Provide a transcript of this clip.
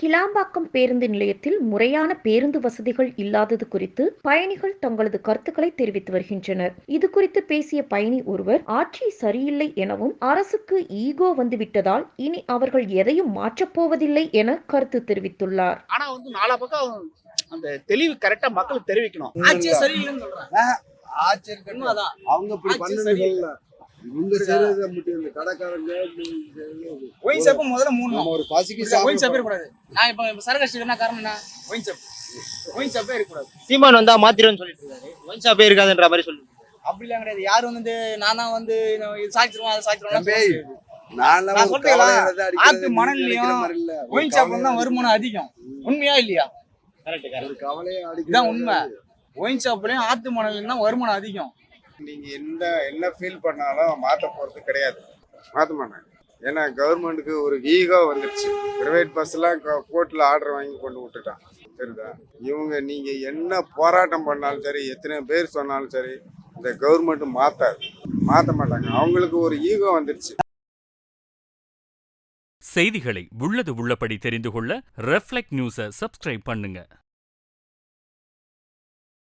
கிளாம்பாக்கம் பேருந்து நிலையத்தில் முறையான பேருந்து வசதிகள் இல்லாதது குறித்து பயணிகள் தங்களது கருத்துக்களை தெரிவித்து வருகின்றனர். இது குறித்து பேசிய பயணி ஒருவர் ஆட்சி சரியில்லை எனவும் அரசுக்கு ஈகோ வந்துவிட்டதால் இனி அவர்கள் எதையும் மாற்றப் போவதில்லை என கருத்து தெரிவித்துள்ளார். ஆனா வந்து நாலா பக்கம் அந்த தெளிவு கரெக்டா மக்களுக்கு தெரிவிக்கணும். சரியில்லைன்னு ஆட்சி இருக்கட்டும். உண்மைதான் அவங்க இவங்க செய்யறத மட்டும் இந்த கடைக்காரங்க. ஒயின் முதல்ல மூணு நம்ம ஒரு பசிக்கு ஒயின் ஷாப்பே சாப்பிட இருக்கக்கூடாது. நான் இப்போ சரக்கு என்ன காரணம் என்ன? ஒயின் ஷாப் ஒயின் ஷாப்பே இருக்கக்கூடாது. சீமான் வந்தா மாத்திருவேன்னு சொல்லிட்டு இருக்காரு. ஒயின் ஷாப்பே இருக்காதுன்ற மாதிரி சொல்லி அப்படிலாம் கிடையாது. வந்து நான் வந்து நான் இது சாய்ச்சிருவோம் அதை சாய்ச்சிருவோம் நான் அடிக்கிறது, ஆத்து மணல்லையும் ஒயின் ஷாப்ல தான் வருமானம் அதிகம். உண்மையா இல்லையா? கரெக்ட் கரெக்ட் கவலையை உண்மை. ஒயின் ஷாப்லயும் ஆத்து மணல்லையும் தான் வருமானம் அதிகம். நீங்க என்ன என்ன ஃபீல் பண்ணாலும் மாத்த போறது கிடையாது. மாத்த மாட்டாங்க ஏன்னா கவர்மெண்ட்டுக்கு ஒரு ஈகோ வந்துருச்சு. பிரைவேட் பஸ் எல்லாம் கோர்ட்ல ஆர்டர் வாங்கி கொண்டு விட்டுட்டான். சரிதா இவங்க நீங்க என்ன போராட்டம் பண்ணாலும் சரி எத்தனை பேர் சொன்னாலும் சரி இந்த கவர்மெண்ட் மாத்தாது. மாத்த மாட்டாங்க. அவங்களுக்கு ஒரு ஈகோ வந்துருச்சு. செய்திகளை உள்ளது உள்ளபடி தெரிந்து கொள்ள ரெஃப்ளெக்ட் நியூஸை சப்ஸ்கிரைப் பண்ணுங்க.